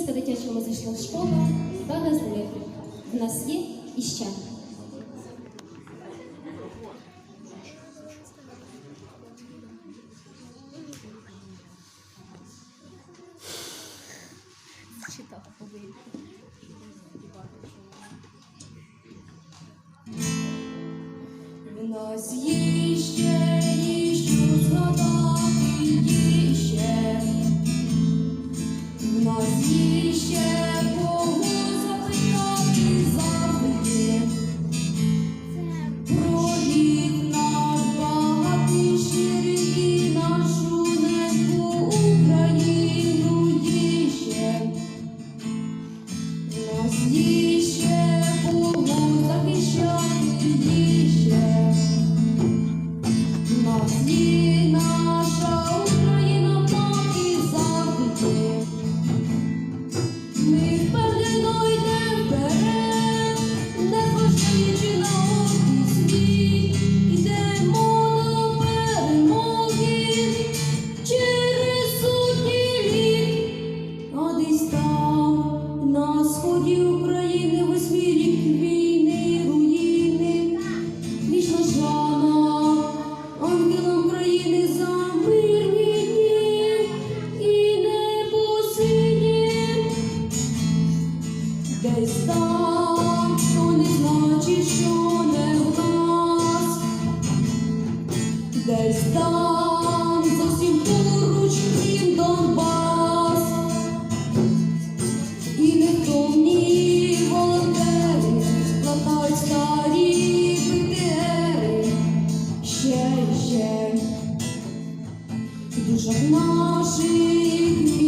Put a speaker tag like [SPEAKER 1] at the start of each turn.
[SPEAKER 1] Українська дитяча музична школа Дага Зелебрів. В нас є іще.
[SPEAKER 2] Читав повинні.
[SPEAKER 3] В нас є ще. Пізніше They stop. Дужок наших.